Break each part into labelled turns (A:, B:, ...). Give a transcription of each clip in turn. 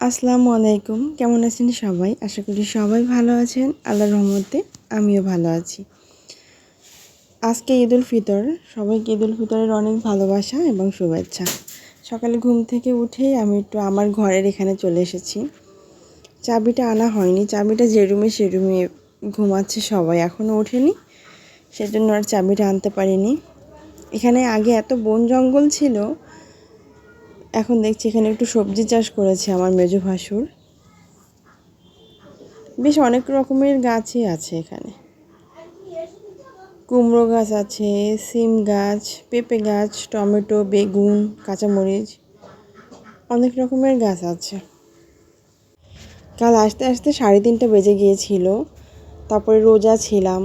A: আসসালামু আলাইকুম। কেমন আছেন সবাই? আশা করি সবাই ভালো আছেন। আল্লাহর রহমতে আমিও ভালো আছি। আজকে ঈদ উল ফিতর। সবাইকে ঈদ উল ফিতরের অনেক ভালোবাসা এবং শুভেচ্ছা। সকালে ঘুম থেকে উঠেই আমি একটু আমার ঘরের এখানে চলে এসেছি। চাবিটা আনা হয়নি। চাবিটা যে রুমে, সে রুমে ঘুমাচ্ছে সবাই। এখনও ওঠেনি। সেজন্য আর চাবিটা আনতে পারিনি। এখানে আগে এত বন জঙ্গল ছিল এখন দেখছি এখানে একটু সবজি চাষ করেছে আমার মেজো ভাসুর। বেশ অনেক রকমের গাছই আছে এখানে। কুমড়ো গাছ আছে, সিম গাছ, পেঁপে গাছ, টমেটো, বেগুন, কাঁচামরিচ, অনেক রকমের গাছ আছে। কাল আসতে আসতে সাড়ে তিনটা বেজে গিয়েছিল, তারপরে রোজা ছিলাম।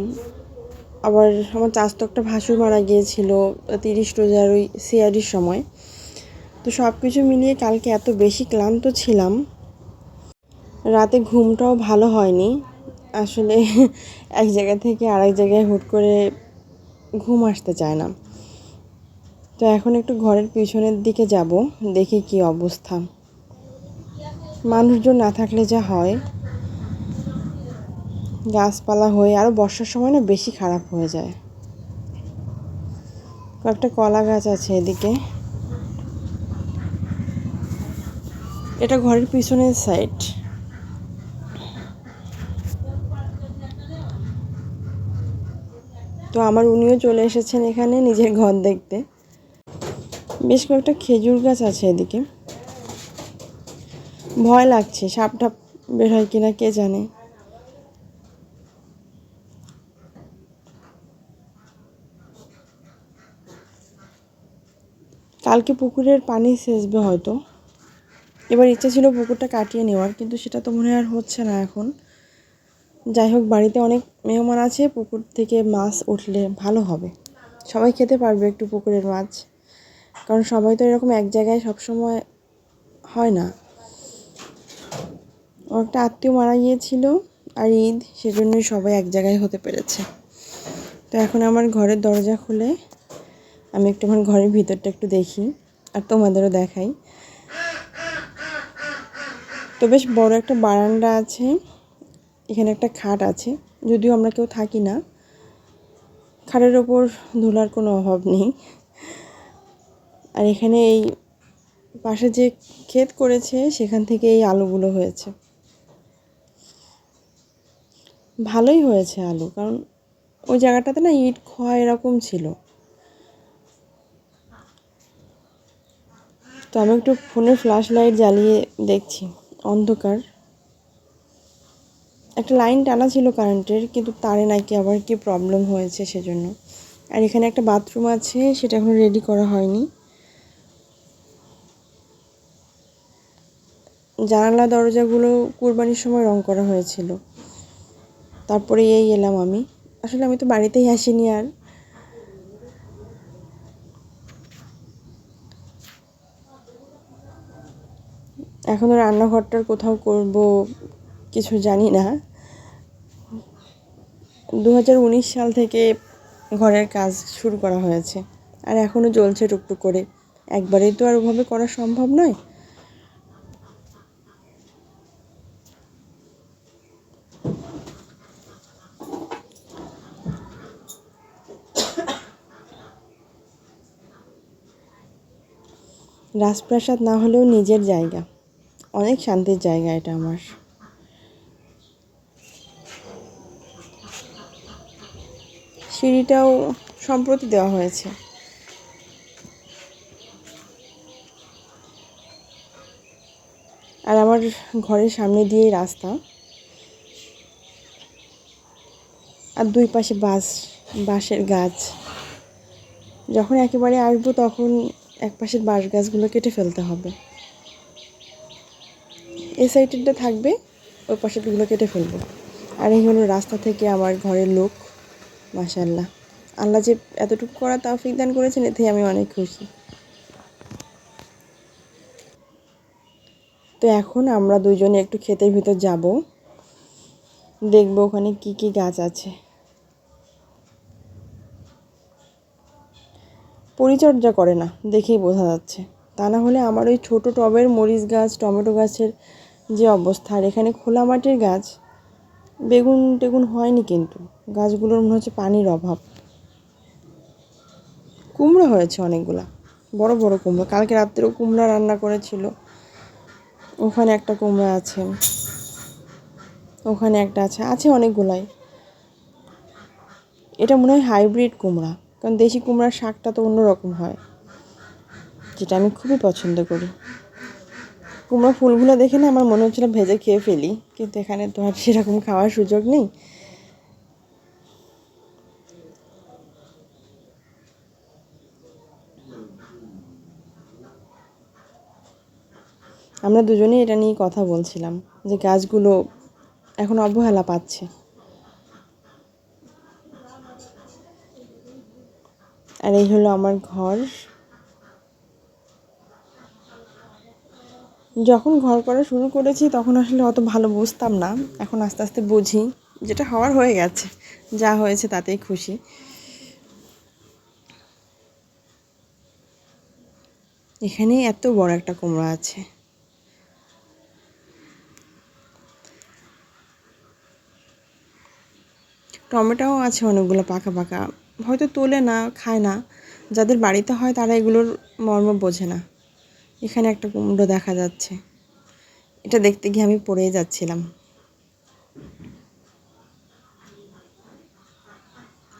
A: আবার আমার চাস্ত একটা ভাসুর মারা গিয়েছিল, তিরিশ রোজার ওই সিয়ারির সময়। তো সব কিছু মিলিয়ে কালকে এত বেশি ক্লান্ত ছিলাম। রাতে ঘুমটাও ভালো হয়নি। আসলে এক জায়গা থেকে আরেক জায়গায় হুট করে ঘুম আসতে চায় না। তো এখন একটু ঘরের পিছনের দিকে যাব, দেখি কি অবস্থা। মানুষজন না থাকলে যা হয়। গাছপালা হয়ে আরও বর্ষার সময় না বেশি খারাপ হয়ে যায়। কয়েকটা কলা গাছ আছে এদিকে। এটা ঘরের পিছনের সাইড তো আমার উনিও চলে এসেছেন এখানে নিজের ঘর দেখতে। বেশ কয়েকটা খেজুর গাছ আছে এদিকে। ভয় লাগছে, সাপ টাপ বের হয় কিনা কে জানে। কালকে পুকুরের পানি সেচবে হয়তো। এবার ইচ্ছা ছিল পুকুরটা কাটিয়ে নেওয়ার, কিন্তু সেটা তো মনে আর হচ্ছে না এখন। যাই হোক, বাড়িতে অনেক মেহমান আছে, পুকুর থেকে মাছ উঠলে ভালো হবে। সবাই খেতে পারবে একটু পুকুরের মাছ, কারণ সবাই তো এরকম এক জায়গায় সবসময় হয় না। একটা আত্মীয় মারা গিয়েছিল, আর ঈদ, সেজন্যই সবাই এক জায়গায় হতে পেরেছে। তো এখন আমার ঘরের দরজা খুলে, আমি একটু আমার ঘরের ভিতরটা একটু দেখি, আর তোমাদেরও দেখাই। তো বেশ বড় একটা বারান্দা আছে। এখানে একটা খাট আছে। যদিও আমরা কেউ থাকি না। খাটের ওপর ধুলার কোনো অভাব নেই। আর এখানে এই পাশে যে ক্ষেত করেছে, সেখান থেকে এই আলুগুলো হয়েছে। ভালোই হয়েছে আলু, কারণ ওই জায়গাটাতে না ইট, খোয়া এরকম ছিল। তো আমি একটু ফোনের ফ্ল্যাশ লাইট জ্বালিয়ে দেখছি। অন্ধকার। একটা লাইন টানা ছিল কারেন্টের, কিন্তু তারে নাকি আবার কি প্রবলেম হয়েছে সেজন্য। আর এখানে একটা বাথরুম আছে, সেটা এখনও রেডি করা হয়নি। জানালা দরজাগুলো কুরবানির সময় রং করা হয়েছিল। তারপরে এই এলাম আমি। আসলে আমি তো বাড়িতেই আসিনি আর। এখনও রান্নাঘরটার কোথাও করব কিছু জানি না। দু হাজার উনিশ সাল থেকে ঘরের কাজ শুরু করা হয়েছে। আর এখনও চলছে টুকটুক করে। একবারেই তো আর ওভাবে করা সম্ভব নয়। রাজপ্রাসাদ না হলেও নিজের জায়গা। অনেক শান্তির জায়গা এটা আমার। সিঁড়িটাও সম্প্রতি দেওয়া হয়েছে। আর আমার ঘরের সামনে দিয়েই রাস্তা। আর দুই পাশে বাঁশ, বাঁশের গাছ। যখন একেবারে আসব তখন এক পাশের বাঁশ গাছগুলো কেটে ফেলতে হবে। এই সাইডেরটা থাকবে ওই পাশেরগুলো কেটে ফেলব। আর এই হলো রাস্তা থেকে আমার ঘরের লোক মাসাল্লাহ আল্লাহ যে এতটুকু করা তাওফিক দান করেছেন এতে আমি অনেক খুশি। তো এখন আমরা দুজনে একটু ক্ষেতের ভিতর যাব। দেখব ওখানে কি কি গাছ আছে। পরিচর্যা করে না, দেখেই বোঝা যাচ্ছে। তা না হলে আমার ওই ছোটো টবের মরিচ গাছ, টমেটো গাছের যে অবস্থা। আর এখানে খোলা মাটির গাছ, বেগুন টেগুন হয়নি কিন্তু। গাছগুলোর মনে হচ্ছে পানির অভাব। কুমড়ো হয়েছে অনেকগুলা, বড় বড় কুমড়ো। কালকে রাত্রেও কুমড়া রান্না করেছিল। ওখানে একটা কুমড়া আছে, ওখানে একটা আছে আছে অনেকগুলাই। এটা মনে হয় হাইব্রিড কুমড়া, কারণ দেশি কুমড়ার শাকটা তো অন্যরকম হয়, যেটা আমি খুবই পছন্দ করি। কুমড়ো ফুলগুলো দেখে না আমার মনে হচ্ছিল ভেজে খেয়ে ফেলি, কিন্তু এখানে তো আর সেরকম খাওয়ার সুযোগ নেই। আমরা দুজনেই এটা নিয়ে কথা বলছিলাম, যে গাছগুলো এখন অবহেলা পাচ্ছে। আর এই হলো আমার ঘর। যখন ঘর করা শুরু করেছি, তখন আসলে অত ভালো বুঝতাম না। এখন আস্তে আস্তে বুঝি, যেটা হওয়ার হয়ে গেছে, যা হয়েছে তাতেই খুশি। এখানে এত বড় একটা কুমড়ো আছে। টমেটোও আছে অনেকগুলো পাকা পাকা। হয়তো তোলে না, খায় না। যাদের বাড়িতে হয় তারা এগুলোর মর্ম বোঝে না। এখানে একটা কুমড়ো দেখা যাচ্ছে। এটা দেখতে গিয়ে আমি পড়েই যাচ্ছিলাম।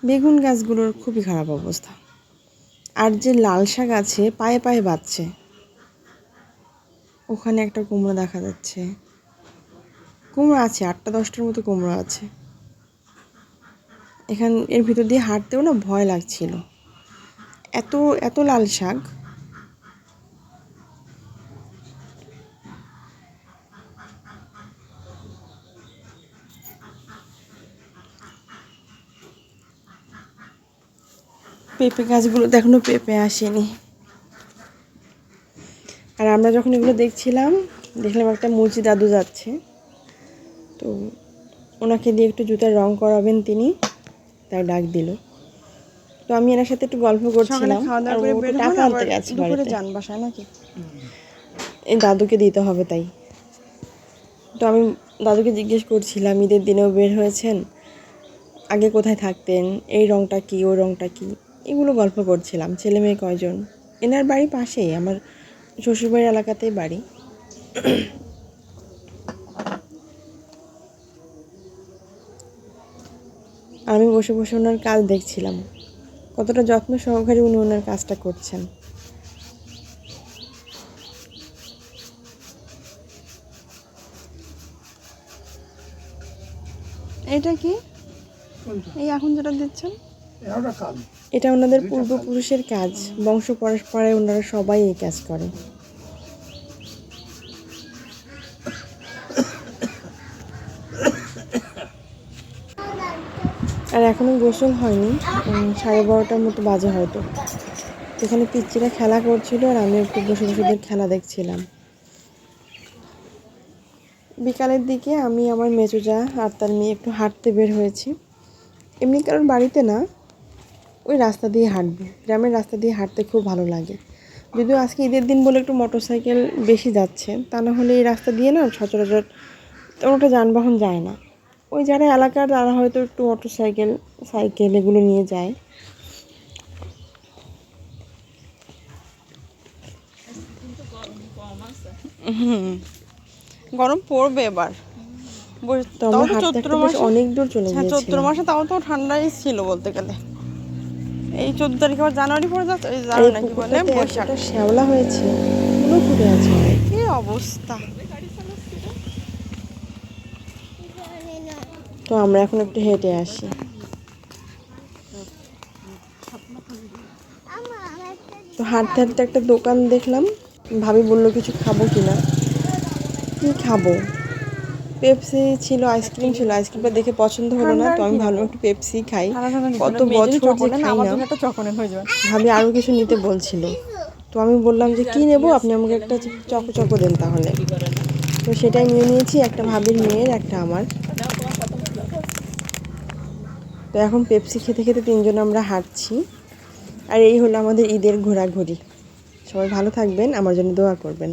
A: বেগুন গাছগুলোর খুবই খারাপ অবস্থা। আর যে লাল শাক আছে, পায়ে পায়ে বাঁচছে ওখানে একটা কুমড়ো দেখা যাচ্ছে। কুমড়ো আছে, আটটা দশটার মতো কুমড়ো আছে। এখান, এর ভিতর দিয়ে হাঁটতেও না ভয় লাগছিল। এত এত লাল শাক। পেঁপে গাছগুলোতে এখনও পেঁপে আসেনি। আর আমরা যখন এগুলো দেখছিলাম দেখলাম একটা মুচি দাদু যাচ্ছে। তো ওনাকে দিয়ে একটু জুতার রং করাবেন তিনি তাই ডাক দিল। তো আমি এনার সাথে একটু গল্প করছিলাম আর ও একটু টাকা আনতে গেছে
B: যান বাসায় নাকি?
A: এই দাদুকে দিতে হবে তাই। তো আমি দাদুকে জিজ্ঞেস করছিলাম ঈদের দিনেও বের হয়েছেন? আগে কোথায় থাকতেন? এই রংটা কি ওই রংটা কি? এগুলো গল্প করছিলাম ছেলে মেয়ে কয়জন? এনার বাড়ি পাশেই আমার শ্বশুরবাড়ির এলাকাতেই বাড়ি। আমি বসে বসে ওনার কাজ দেখছিলাম। কতটা যত্ন সহকারে উনি ওনার কাজটা করছেন।
B: এটা কি? এই এখন যেটা দিচ্ছেন?
C: এটা
A: ওনাদের পূর্বপুরুষের কাজ। বংশ পরস্পরায় ওনারা সবাই এই কাজ করে। আর এখনও গোসল হয়নি। সাড়ে বারোটার মতো বাজে হয়তো। এখানে পিচ্চিরা খেলা করছিল আর আমি একটু বসে বসে খেলা দেখছিলাম। বিকালের দিকে আমি আমার মেচুজা আর তার মেয়ে একটু হাঁটতে বের হয়েছি। এমনি কারোর বাড়িতে না ওই রাস্তা দিয়ে হাঁটবো। গ্রামের রাস্তা দিয়ে হাঁটতে খুব ভালো লাগে। যদিও আজকে ঈদের দিন বলে একটু মোটরসাইকেল বেশি যাচ্ছে তা না হলে এই রাস্তা দিয়ে না সচরাচর তেমন একটা যানবাহন যায় না। ওই যারা এলাকার তারা হয়তো একটু মোটরসাইকেল সাইকেল এগুলো নিয়ে যায়।
B: গরম পড়বে এবার। বস- তাও তো চৈত্র মাসে
A: অনেক দূর চলে
B: হ্যাঁ চৈত্র মাসে তাও তো ঠান্ডাই ছিল বলতে গেলে। এই চোদ্দ তারিখে আবার জানুয়ারি পড়ে যাচ্ছে এই জানো নাকি বলে? বৈশাখ
A: শ্যাওলা হয়েছে ফুলও ফুটে আছে।
B: কি অবস্থা?
A: তো আমরা এখন একটু হেঁটে আসি। তো হাঁটতে হাঁটতে একটা দোকান দেখলাম ভাবি বলল কিছু খাব কিনা। কি খাব? পেপসি ছিল আইসক্রিম ছিল আইসক্রিমটা দেখে পছন্দ হলো না তো আমি ভাবলাম একটু পেপসি খাই। কত বছর যে খাই না। ভাবি আরও কিছু নিতে বলছিল। তো আমি বললাম যে কি নেব? আপনি আমাকে একটা চকো চকো দেন তাহলে। তো সেটাই নিয়ে নিয়েছি একটা ভাবির মেয়ের একটা আমার। তো এখন পেপসি খেতে খেতে তিনজন আমরা হাঁটছি। আর এই হলো আমাদের ঈদের ঘোরাঘুরি। সবাই ভালো থাকবেন আমার জন্য দোয়া করবেন।